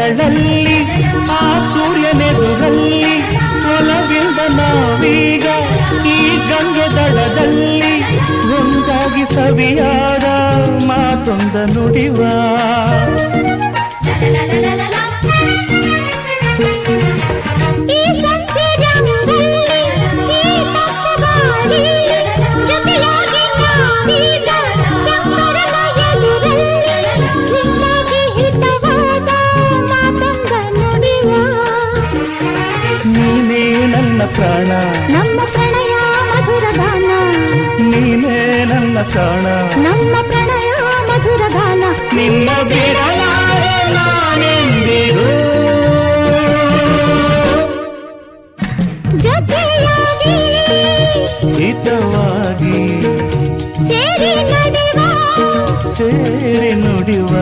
ಕಣ್ಣುಗಳಲ್ಲಿ ಆ ಸೂರ್ಯನೆದುರಲ್ಲಿ ಒಲವಿಂದ ನಾವೀಗ ಈ ಗಂಗೆ ದಳದಲ್ಲಿ ಒಂದಾಗಿ ಸವಿಯಾದ ಮಾತೊಂದ ನುಡಿವ ನನ್ನ ಪ್ರಾಣ. ನಮ್ಮ ಪ್ರಣಯ ಮಧುರ ಗಾನ. ನೀನೇ ನನ್ನ ಪ್ರಾಣ. ನಮ್ಮ ಪ್ರಣಯ ಮಧುರ ಗಾನ. ನಿನ್ನ ಬಿಡಲಾರೆ ಹಿತವಾಗಿ ಸೇರಿ ನುಡಿವ.